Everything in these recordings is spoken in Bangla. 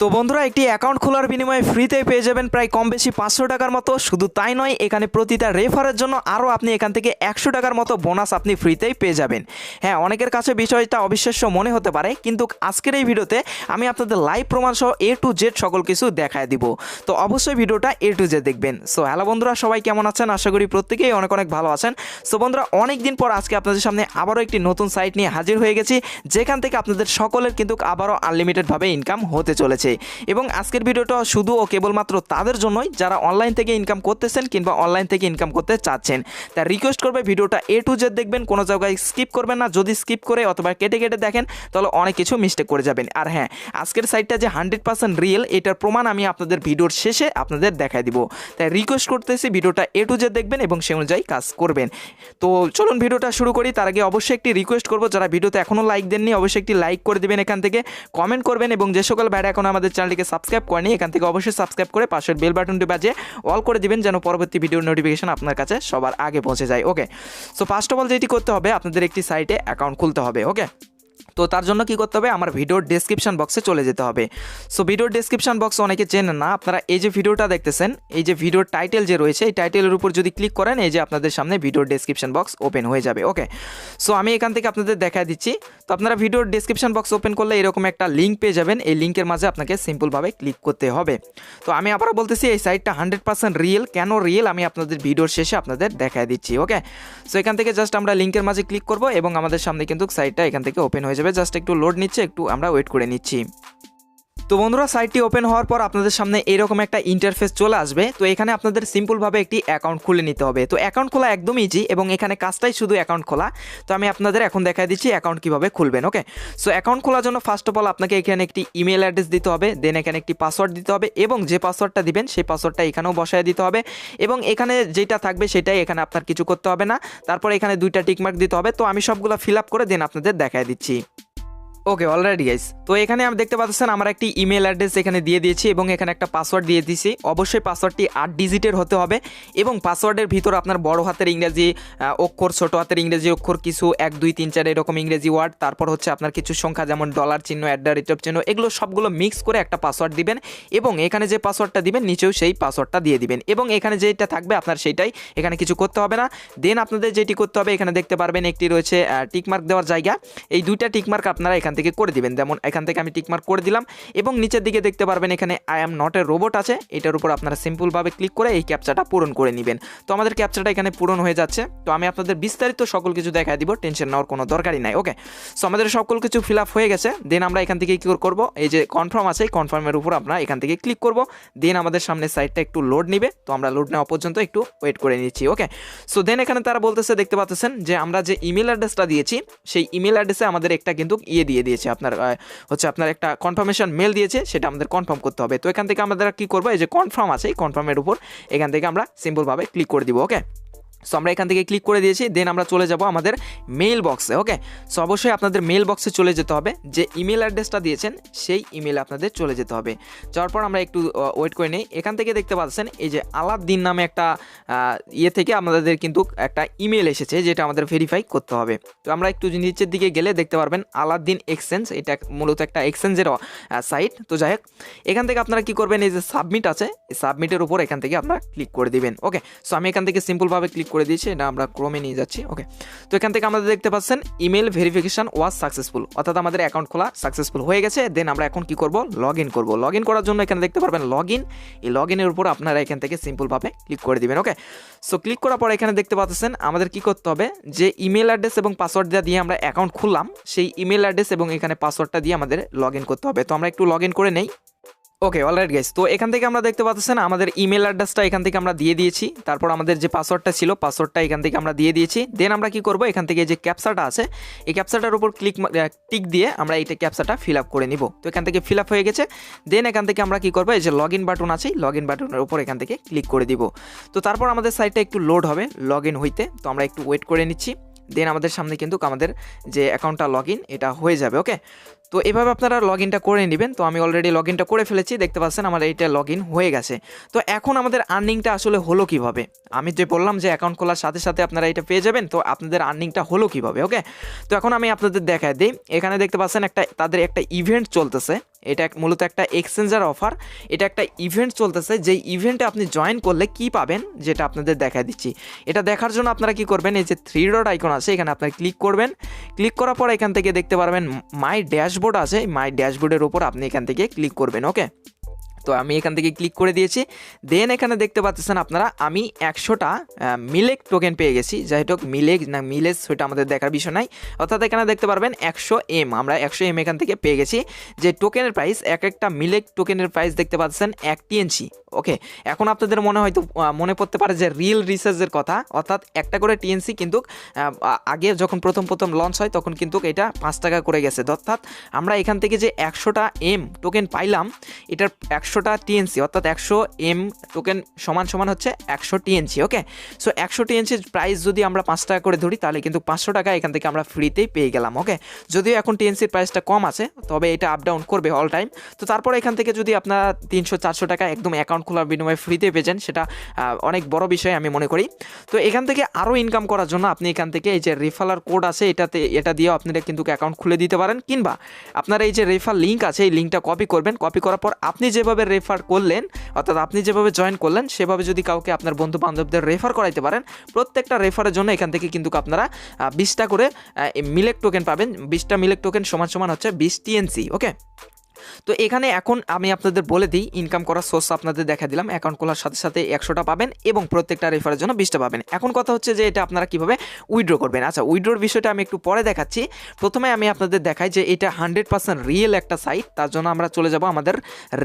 তো বন্ধুরা, একটি অ্যাকাউন্ট খোলার বিনিময়ে ফ্রিতে পেয়ে যাবেন প্রায় কম বেশি পাঁচশো টাকার মতো। শুধু তাই নয়, এখানে প্রতিটা রেফারের জন্য আরও আপনি এখান থেকে একশো টাকার মতো বোনাস আপনি ফ্রিতেই পেয়ে যাবেন। হ্যাঁ অনেকের কাছে বিষয়টা অবিশ্বাস্য মনে হতে পারে, কিন্তু আজকের এই ভিডিওতে আমি আপনাদের লাইভ প্রমাণ সহ এ টু জেড সকল কিছু দেখায় দিব। তো অবশ্যই ভিডিওটা এ টু জেড দেখবেন। সো হ্যালো বন্ধুরা, সবাই কেমন আছেন? আশা করি প্রত্যেকেই অনেক অনেক ভালো আছেন। সো বন্ধুরা অনেক দিন পর আজকে আপনাদের সামনে আবারও একটি নতুন সাইট নিয়ে হাজির হয়ে গেছি, যেখান থেকে আপনাদের সকলের কিন্তু আবারও আনলিমিটেডভাবে ইনকাম হতে চলেছে। এবং আজকের ভিডিওটা শুধু ও কেবলমাত্র তাদের জন্যই, যারা অনলাইন থেকে ইনকাম করতেছেন কিংবা অনলাইন থেকে ইনকাম করতে চাচ্ছেন। তা রিকোয়েস্ট করবে ভিডিওটা এ টু জেড দেখবেন, কোনো জায়গায় স্কিপ করবেন না। যদি স্কিপ করে অথবা কেটে কেটে দেখেন, তাহলে অনেক কিছু মিস্টেক করে যাবেন। আর হ্যাঁ আজকের সাইটটা যে হান্ড্রেড পার্সেন্ট রিয়েল এটার প্রমাণ আমি আপনাদের ভিডিওর শেষে আপনাদের দেখাই দিব। তাই রিকোয়েস্ট করতেছি ভিডিওটা এ টু জেড দেখবেন এবং সে অনুযায়ী কাজ করবেন। তো চলুন ভিডিওটা শুরু করি। তার আগে অবশ্যই একটি রিকোয়েস্ট করব। যারা ভিডিওতে এখনও লাইক দেননি, অবশ্যই একটি লাইক করে দেবেন এখান থেকে কমেন্ট করবেন এবং যে সকল ভাইরা এখন আমাদের চ্যানেলটিকে সাবস্ক্রাইব করেনি, এখান থেকে অবশ্যই সাবস্ক্রাইব করে পাশের বেল বাটনটি বাজে অল করে দিবেন যেন পরবর্তী ভিডিওর নোটিফিকেশন আপনার কাছে সবার আগে পৌঁছে যায় okay so first of all যেটি করতে হবে, আপনাদের একটি সাইটে অ্যাকাউন্ট খুলতে হবে ওকে তো তার জন্য কি করতে হবে? আমার ভিডিওর ডেসক্রিপশন বক্সে চলে যেতে হবে। সো ভিডিওর ডেসক্রিপশন বক্স অনেকে চেনেন না। আপনারা এই যে ভিডিওটা দেখতেছেন, এই যে ভিডিওর টাইটেল যে রয়েছে, এই টাইটেলের উপর যদি ক্লিক করেন, এই যে আপনাদের সামনে ভিডিওর ডেসক্রিপশন বক্স ওপেন হয়ে যাবে ওকে সো আমি এখান থেকে আপনাদের দেখা দিচ্ছি। তো আপনারা ভিডিওর ডেসক্রিপশন বক্স ওপেন করলে এরকম একটা লিঙ্ক পেয়ে যাবেন। এই লিঙ্কের মাঝে আপনাকে সিম্পলভাবে ক্লিক করতে হবে। তো আমি আবারও বলতেছি, এই সাইটটা হান্ড্রেড পার্সেন্ট রিয়েল কেন রিয়েল আমি আপনাদের ভিডিওর শেষে আপনাদের দেখায় দিচ্ছি ওকে সো এখান থেকে জাস্ট আমরা লিঙ্কের মাঝে ক্লিক করব এবং আমাদের সামনে কিন্তু সাইটটা এখান থেকে ওপেন হয়ে যাবে। জাস্ট একটু লোড নিচ্ছে একটু আমরা ওয়েট করে নিচ্ছি। তো বন্ধুরা সাইটটি ওপেন হওয়ার পর আপনাদের সামনে এরকম একটা ইন্টারফেস চলে আসবে। তো এখানে আপনাদের সিম্পলভাবে একটি অ্যাকাউন্ট খুলে নিতে হবে। তো অ্যাকাউন্ট খোলা একদম ইজি এবং এখানে কাজটাই শুধু অ্যাকাউন্ট খোলা। তো আমি আপনাদের এখন দেখাই দিচ্ছি অ্যাকাউন্ট কীভাবে খুলবেন ওকে সো অ্যাকাউন্ট খোলার জন্য ফার্স্ট অফ অল আপনাকে এখানে একটি ইমেল অ্যাড্রেস দিতে হবে দেন এখানে একটি পাসওয়ার্ড দিতে হবে এবং যে পাসওয়ার্ডটা দিবেন সেই পাসওয়ার্ডটা এখানেও বসায় দিতে হবে এবং এখানে যেটা থাকবে সেটাই এখানে আপনার কিছু করতে হবে না। তারপর এখানে দুইটা টিকমার্ক দিতে হবে। তো আমি সবগুলো ফিল আপ করে দেন আপনাদের দেখায় দিচ্ছি। ওকে অলরেডি গাইস তো এখানে আমি দেখতে পাচ্ছেন আমার একটি ইমেল অ্যাড্রেস এখানে দিয়ে দিয়েছি এবং এখানে একটা পাসওয়ার্ড দিয়ে দিয়েছি। অবশ্যই পাসওয়ার্ডটি আট ডিজিটের হতে হবে এবং পাসওয়ার্ডের ভিতর আপনার বড় হাতের ইংরেজি অক্ষর, ছোট হাতের ইংরেজি অক্ষর, কিছু এক, দুই, তিন, চার এরকম ইংরেজি ওয়ার্ড তারপর হচ্ছে আপনার কিছু সংখ্যা যেমন ডলার চিহ্ন অ্যাট দ্য রেট অফ চিহ্ন, এগুলো সবগুলো মিক্স করে একটা পাসওয়ার্ড দিবেন এবং এখানে যে পাসওয়ার্ডটা দিবেন, নিচেও সেই পাসওয়ার্ডটা দিয়ে দিবেন। এবং এখানে যেটা থাকবে, আপনার সেটাই এখানে কিছু করতে হবে না। দেন আপনাদের যেটি করতে হবে, এখানে দেখতে পারবেন একটি রয়েছে টিকমার্ক দেওয়ার জায়গা। এই দুইটা টিকমার্ক আপনারা এখান থেকে করে দিবেন। যেমন এখান থেকে আমি টিকমার্ক করে দিলাম এবং নিচের দিকে দেখতে পারবেন এখানে I am not a robot আছে। এটার উপর আপনারা সিম্পলভাবে ক্লিক করে এই ক্যাপচাটা পূরণ করে নেবেন। তো আমাদের ক্যাপচাটা এখানে পূরণ হয়ে যাচ্ছে। তো আমি আপনাদের বিস্তারিত সকল কিছু দেখায় দিব, টেনশন নেওয়ার কোনো দরকারই নাই ওকে সো আমাদের সকল কিছু ফিল আপ হয়ে গেছে। দেন আমরা এখান থেকে কী করব? এই যে কনফার্ম আছে, এই কনফার্মের উপর আমরা এখান থেকে ক্লিক করব। দেন আমাদের সামনে সাইটটা একটু লোড নিবে। তো আমরা লোড নেওয়া পর্যন্ত একটু ওয়েট করে নিচ্ছি ওকে সো দেন এখানে তারা বলতেছে, দেখতে পাচ্ছেন যে আমরা যে ইমেল অ্যাড্রেসটা দিয়েছি, সেই ইমেল অ্যাড্রেসে আমাদের একটা কিন্তু ইয়ে দিয়ে দিয়েছে, আপনার হচ্ছে আপনার একটা কনফার্মেশন মেল দিয়েছে, সেটা আমাদের কনফার্ম করতে হবে। তো এখান থেকে আমাদের কি করব? এই যে কনফার্ম আছে, এই কনফার্মের উপর এখান থেকে আমরা সিম্পলভাবে ক্লিক করে দিব ওকে সো আমরা এখান থেকে ক্লিক করে দিয়েছি দেন আমরা চলে যাব আমাদের মেইল বক্সে ওকে সো অবশ্যই আপনাদের মেইল বক্সে চলে যেতে হবে, যে ইমেল অ্যাড্রেসটা দিয়েছেন, সেই ইমেল আপনাদের চলে যেতে হবে। যাওয়ার পর আমরা একটু ওয়েট করে নিই। এখান থেকে দেখতে পাচ্ছেন, এই যে আলাদ্দিন নামে একটা ইয়ে থেকে আমাদের কিন্তু একটা ইমেল এসেছে, যেটা আমাদের ভেরিফাই করতে হবে। তো আমরা একটু নিচের দিকে গেলে দেখতে পারবেন, আলাদ্দিন এক্সচেঞ্জ এটা মূলত একটা এক্সচেঞ্জের সাইট তো যাই হোক, এখান থেকে আপনারা কি করবেন, এই যে সাবমিট আছে সাবমিটের উপর এখান থেকে আপনারা ক্লিক করে দিবেন ওকে সো আমি এখান থেকে সিম্পলভাবে ক্লিক করে দিয়েছি, এটা আমরা ক্রমে নিয়ে যাচ্ছি ওকে তো এখান থেকে আমাদের দেখতে পাচ্ছেন ইমেল ভেরিফিকেশন ওয়াজ সাকসেসফুল অর্থাৎ আমাদের অ্যাকাউন্ট খোলা সাকসেসফুল হয়ে গেছে দেন আমরা এখন কি করব? লগ ইন করব। লগ ইন করার জন্য এখানে দেখতে পারবেন লগ ইন এই লগ ইনের উপর আপনারা এখান থেকে সিম্পলভাবে ক্লিক করে দিবেন ওকে সো ক্লিক করার পর এখানে দেখতে পাচ্ছেন, আমাদের কি করতে হবে, যে ইমেল অ্যাড্রেস এবং পাসওয়ার্ড দেওয়া দিয়ে আমরা অ্যাকাউন্ট খুললাম, সেই ইমেল অ্যাড্রেস এবং এখানে পাসওয়ার্ডটা দিয়ে আমাদের লগ ইন করতে হবে। তো আমরা একটু লগ ইন করে নেই। ওকে অলরাইট গাইস তো এখান থেকে আমরা দেখতে পাচ্ছেন আমাদের ইমেল অ্যাড্রেসটা এখান থেকে আমরা দিয়ে দিয়েছি। তারপর আমাদের যে পাসওয়ার্ডটা ছিল পাসওয়ার্ডটা এখান থেকে আমরা দিয়ে দিয়েছি। দেন আমরা কি করব? এখান থেকে যে ক্যাপসাটা আছে, এই ক্যাপসাটার উপর ক্লিক টিক দিয়ে আমরা এইটা ক্যাপসাটা ফিল আপ করে নিব। তো এখান থেকে ফিল আপ হয়ে গেছে। দেন এখান থেকে আমরা কি করব? এই যে লগ ইন বাটন আছে লগ ইন বাটনের উপর এখান থেকে ক্লিক করে দিব। তো তারপর আমাদের সাইটটা একটু লোড হবে লগ ইন হইতে। তো আমরা একটু ওয়েট করে নিচ্ছি। দেন আমাদের সামনে কিন্তু আমাদের যে অ্যাকাউন্টটা লগ ইন এটা হয়ে যাবে ওকে তো এভাবে আপনারা লগ ইনটা করে নেবেন। তো আমি অলরেডি লগ ইনটা করে ফেলেছি, দেখতে পাচ্ছেন আমার এইটা লগ ইন হয়ে গেছে। তো এখন আমাদের আর্নিংটা আসলে হলো কীভাবে? আমি যে বললাম যে অ্যাকাউন্ট খোলার সাথে সাথে আপনারা এটা পেয়ে যাবেন, তো আপনাদের আর্নিংটা হলো কীভাবে ওকে তো এখন আমি আপনাদের দেখায় দিই। এখানে দেখতে পাচ্ছেন একটা, তাদের একটা ইভেন্ট চলতেছে। এটা মূলত একটা এক্সচেঞ্জার অফার এটা একটা ইভেন্ট চলতেছে, যেই ইভেন্টে আপনি জয়েন করলে কি পাবেন, যেটা আপনাদের দেখা দিচ্ছি। এটা দেখার জন্য আপনারা কি করবেন, এই যে থ্রি ডট আইকন আছে, এখানে আপনারা ক্লিক করবেন। ক্লিক করার পর এখান থেকে দেখতে পারবেন মাই ড্যাশবোর্ড আছে মাই ড্যাশবোর্ডের উপর আপনি এখান থেকে ক্লিক করবেন ওকে তো আমি এখান থেকে ক্লিক করে দিয়েছি। দেন এখানে দেখতে পাচ্ছেন আপনারা, আমি একশোটা মিলেক টোকেন পেয়ে গেছি। যাই হোক মিলেক না মিলেজ সেটা আমাদের দেখার বিষয় নাই। অর্থাৎ এখানে দেখতে পারবেন, একশো এম আমরা একশো এম এখান থেকে পেয়ে গেছি। যে টোকেনের প্রাইস এক একটা মিলেক টোকেনের প্রাইস দেখতে পাচ্ছেন এক টিএনসি ওকে এখন আপনাদের মনে হয়তো মনে পড়তে পারে যে রিয়েল রিসার্চের কথা, অর্থাৎ একটা করে টিএনসি কিন্তু আগে যখন প্রথম প্রথম লঞ্চ হয়, তখন কিন্তু এটা পাঁচ টাকা করে গেছে। অর্থাৎ আমরা এখান থেকে যে একশোটা এম টোকেন পাইলাম, এটার একশোটা টিএনসি অর্থাৎ একশো এম টোকেন সমান সমান হচ্ছে একশো টিএনসি ওকে সো একশো টিএনসির প্রাইস যদি আমরা পাঁচ টাকা করে ধরি, তাহলে কিন্তু পাঁচশো টাকা এখান থেকে আমরা ফ্রিতেই পেয়ে গেলাম ওকে যদিও এখন টিএনসির প্রাইসটা কম আছে, তবে এটা আপ ডাউন করবে অল টাইম তো তারপর এখান থেকে যদি আপনারা তিনশো, চারশো টাকা একদম অ্যাকাউন্ট খোলার বিনিময়ে ফ্রিতে পেয়েছেন সেটা অনেক বড় বিষয় আমি মনে করি। তো এখান থেকে আরও ইনকাম করার জন্য আপনি এখান থেকে এই যে রেফালার কোড আছে, এটাতে, এটা দিয়েও আপনারা কিন্তু অ্যাকাউন্ট খুলে দিতে পারেন, কিংবা আপনার এই যে রেফার লিঙ্ক আছে, এই লিঙ্কটা কপি করবেন। কপি করার পর আপনি যেভাবে রেফার করলেন, অর্থাৎ আপনি যেভাবে জয়েন করলেন, সেভাবে যদি কাউকে আপনার বন্ধু বান্ধবদের রেফার করাইতে পারেন, প্রত্যেকটা রেফারের জন্য এখান থেকে কিন্তু আপনারা বিশটা করে মিলেক টোকেন পাবেন। বিশটা মিলেক টোকেন সমান সমান হচ্ছে বিশ টিএনসি ওকে তো এখানে এখন আমি আপনাদের বলে দিই ইনকাম করার সোর্স আপনাদের দেখা দিলাম অ্যাকাউন্ট খোলার সাথে সাথে একশোটা পাবেন এবং প্রত্যেকটা রেফারের জন্য বিশটা পাবেন। এখন কথা হচ্ছে যে এটা আপনারা কীভাবে উইড্রো করবেন। আচ্ছা উইড্রোর বিষয়টা আমি একটু পরে দেখাচ্ছি। প্রথমে আমি আপনাদের দেখাই যে এটা হান্ড্রেড পার্সেন্ট রিয়েল একটা সাইট তার জন্য আমরা চলে যাব আমাদের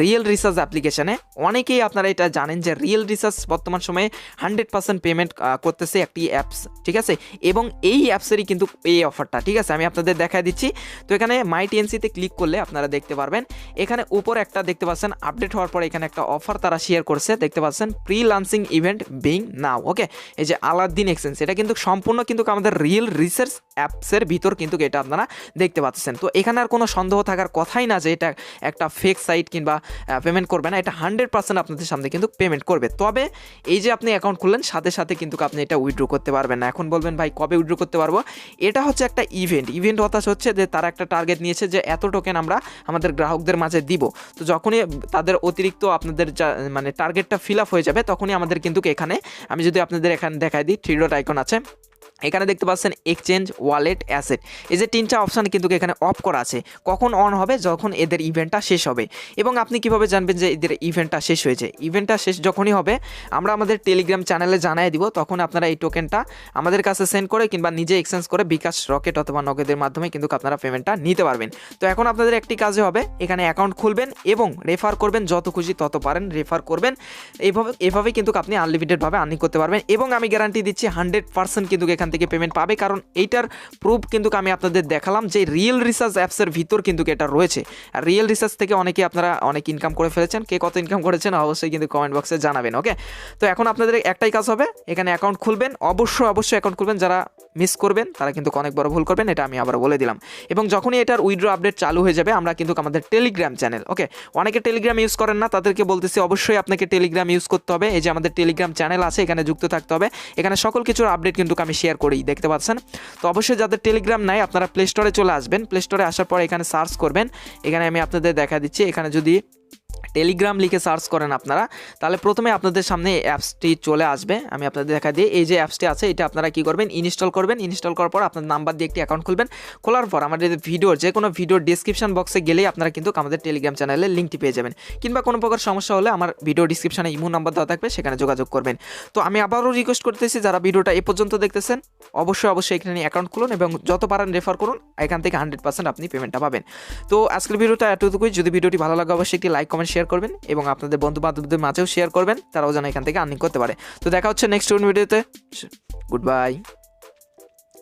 রিয়েল রিসার্চ অ্যাপ্লিকেশনে অনেকেই আপনারা এটা জানেন যে রিয়েল রিসার্চ বর্তমান সময়ে হান্ড্রেড পার্সেন্ট পেমেন্ট করতেছে একটি অ্যাপস ঠিক আছে? এবং এই অ্যাপসেরই কিন্তু এই অফারটা ঠিক আছে? আমি আপনাদের দেখাই দিচ্ছি। তো এখানে মাই টিএনসিতে ক্লিক করলে আপনারা দেখতে পারবেন। এখানে উপর একটা দেখতে পাচ্ছেন আপডেট হওয়ার পরে এখানে একটা অফার তারা শেয়ার করছে। দেখতে পাচ্ছেন freelancing event being now okay এই যে আলাদ্দিন এক্সচেঞ্জ এটা কিন্তু সম্পূর্ণ কিন্তু আমাদের রিয়েল রিসার্চ অ্যাপসের ভিতর কিন্তু এটা আপনারা দেখতে পাচ্ছেন। তো এখানে আর কোনো সন্দেহ থাকার কথাই না যে এটা একটা ফেক সাইট কিংবা পেমেন্ট করবে না, এটা হান্ড্রেড পার্সেন্ট আপনাদের সামনে কিন্তু পেমেন্ট করবে। তবে এই যে আপনি অ্যাকাউন্ট খুললেন, সাথে সাথে কিন্তু আপনি এটা উইথড্র করতে পারবেন না। এখন বলবেন, ভাই, কবে উইথড্র করতে পারব? এটা হচ্ছে একটা ইভেন্ট ইভেন্ট হতাশ হচ্ছে যে তারা একটা টার্গেট নিয়েছে যে এত টোকেন আমরা আমাদের গ্রাহকদের মাঝে দিব। তো যখনই তাদের অতিরিক্ত আপনাদের মানে টার্গেটটা ফিল আপ হয়ে যাবে, তখনই আমাদের কিন্তু এখানে, আমি যদি আপনাদের এখানে দেখাই দিই থ্রি ডট আইকন আছে। এখানে দেখতে পাচ্ছেন এক্সচেঞ্জ ওয়ালেট অ্যাসেট এই যে তিনটা অপশান কিন্তু এখানে অফ করা আছে। কখন অন হবে? যখন এদের ইভেন্টটা শেষ হবে। এবং আপনি কীভাবে জানবেন যে এদের ইভেন্টটা শেষ হয়েছে? ইভেন্টটা শেষ যখনই হবে, আমরা আমাদের টেলিগ্রাম চ্যানেলে জানাই দিব, তখন আপনারা এই টোকেনটা আমাদের কাছে সেন্ড করে কিংবা নিজে এক্সচেঞ্জ করে বিকাশ রকেট অথবা নগদের মাধ্যমে কিন্তু আপনারা পেমেন্টটা নিতে পারবেন। তো এখন আপনাদের একটি কাজে হবে, এখানে অ্যাকাউন্ট খুলবেন এবং রেফার করবেন, যত খুশি তত পারেন রেফার করবেন। এইভাবে এভাবে কিন্তু আপনি আনলিমিটেডভাবে আর্নিং করতে পারবেন। এবং আমি গ্যারান্টি দিচ্ছি হান্ড্রেড পার্সেন্ট কিন্তু এখান থেকে পেমেন্ট পাবে। কারণ এইটার প্রুফ কিন্তু আমি আপনাদের দেখালাম যে রিয়েল রিসার্চ অ্যাপসের ভিতর কিন্তু এটা রয়েছে। আর রিয়েল রিসার্চ থেকে অনেকে আপনারা অনেক ইনকাম করে ফেলেছেন। কে কত ইনকাম করেছেন অবশ্যই কিন্তু কমেন্ট বক্সে জানাবেন ওকে তো এখন আপনাদের একটাই কাজ হবে, এখানে অ্যাকাউন্ট খুলবেন। অবশ্যই অবশ্যই অ্যাকাউন্ট খুলবেন। যারা মিস করবেন, তারা কিন্তু অনেক বড় ভুল করবেন, এটা আমি আবার বলে দিলাম। এবং যখনই এটার উইড্রো আপডেট চালু হয়ে যাবে, আমরা কিন্তু আমাদের টেলিগ্রাম চ্যানেল ওকে অনেকে টেলিগ্রাম ইউজ করেন না, তাদেরকে বলতেছি অবশ্যই আপনাকে টেলিগ্রাম ইউজ করতে হবে। এই যে আমাদের টেলিগ্রাম চ্যানেল আছে, এখানে যুক্ত থাকতে হবে। এখানে সকল কিছুর আপডেট কিন্তু আমি শেয়ার করি দেখতে পাচ্ছেন? তো অবশ্যই যাদের টেলিগ্রাম নাই, আপনারা প্লে স্টোরে চলে আসবেন। প্লে স্টোরে আসার পর এখানে সার্চ করবেন। এখানে আমি আপনাদের দেখা দিচ্ছি। এখানে যদি টেলিগ্রাম লিখে সার্চ করেন আপনারা। তাহলে প্রথমে আপনাদের সামনে এই অ্যাপসটি চলে আসবে। আমি আপনাদের দেখা দিই। এই যে অ্যাপসটি আছে, এটা আপনারা কি করবেন? ইনস্টল করবেন। ইনস্টল করার পর আপনার নাম্বার দিয়ে একটি অ্যাকাউন্ট খুলবেন। খোলার পর আমাদের ভিডিওর যে কোনো ভিডিওর ডিসক্রিপশন বক্সে গেলেই আপনারা কিন্তু আমাদের টেলিগ্রাম চ্যানেলের লিঙ্কটি পেয়ে যাবেন। কিংবা কোনো প্রকার সমস্যা হলে আমার ভিডিও ডিসক্রিপশনে ইমো নাম্বার দেওয়া থাকবে, সেখানে যোগাযোগ করবেন। তো আমি আবারও রিকোয়েস্ট করতেছি, যারা ভিডিওটা এ পর্যন্ত দেখতেছেন, অবশ্যই অবশ্যই এখানে অ্যাকাউন্ট খুলুন এবং যত পারেন রেফার করুন, এখান থেকে হান্ড্রেড পার্সেন্ট আপনি পেমেন্টটা পাবেন। তো আজকের ভিডিওটা এতটুকুই। যদি ভিডিওটি ভালো লাগে, অবশ্যই একটি লাইক কমেন্ট শেয়ার করবেন এবং আপনাদের বন্ধু বান্ধবদের মাঝেও শেয়ার করবেন, তারাও যেন এখান থেকে আর্নিং করতে পারে। তো দেখা হচ্ছে নেক্সট ভিডিওতে গুড বাই